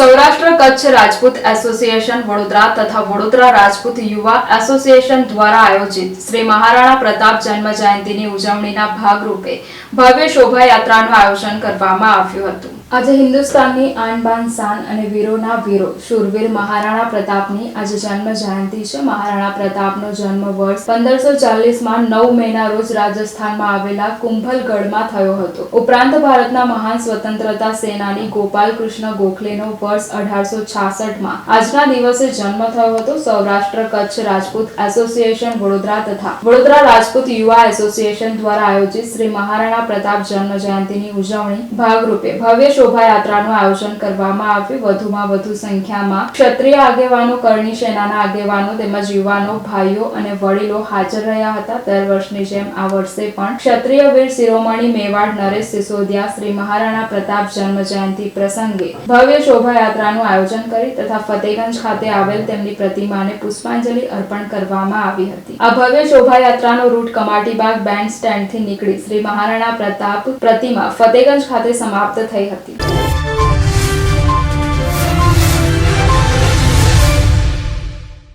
Saurashtra Kutch Rajput association, Vadodara તથા વડોદરા રાજપૂત યુવા association દ્વારા આયોજિત શ્રી મહારાણા પ્રતાપ જન્મ જયંતિની ઉજવણીના ભાગરૂપે ભવ્ય શોભાયાત્રાનું આયોજન કરવામાં આવ્યું હતું. આજે હિન્દુસ્તાનની આન શાન અને વીરોના વીરો શૂરવીર મહારાણા પ્રતાપની આજે જન્મ જયંતિ છે. મહારાણા પ્રતાપનો જન્મ વર્ષ પંદરસો ચાલીસમાં નવ મેના રોજ રાજસ્થાનમાં આવેલા કુંભલગઢમાં થયો હતો. ઉપરાંત ભારતના મહાન સ્વતંત્રતા સેનાની ગોપાલ કૃષ્ણ ગોખલેનો વર્ષ અઢારસો છાસઠમાં આજના દિવસે જન્મ થયો હતો. સૌરાષ્ટ્ર કચ્છ રાજપૂત એસોસિએશન વડોદરા તથા વડોદરા રાજપૂત યુવા એસોસિએશન દ્વારા આયોજિત શ્રી મહારાણા પ્રતાપ જન્મ જયંતિની ઉજવણી ભાગરૂપે ભવ્ય શોભાયાત્રાનું આયોજન કરવામાં આવ્યું. વધુમાં વધુ સંખ્યામાં ક્ષત્રિય આગેવાનો, કરણી સેનાના આગેવાનો તેમજ યુવાનો, ભાઈઓ અને વડીલો હાજર રહ્યા હતા. દર વર્ષની જેમ આ વર્ષે પણ ક્ષત્રિય વીર શિરોમણી મેવાડ નરેશ સિસોદિયા, શ્રી મહારાણા પ્રતાપ જન્મ જયંતિ પ્રસંગે ભવ્ય શોભાયાત્રાનું આયોજન કરી તથા ફતેગંજ ખાતે આવેલ તેમની પ્રતિમાને પુષ્પાંજલિ અર્પણ કરવામાં આવી હતી. આ ભવ્ય શોભાયાત્રાનો રૂટ કમાટીબાગ બેન્ડ સ્ટેન્ડથી નીકળી શ્રી મહારાણા પ્રતાપ પ્રતિમા ફતેગંજ ખાતે સમાપ્ત થઈ હતી. থাকুন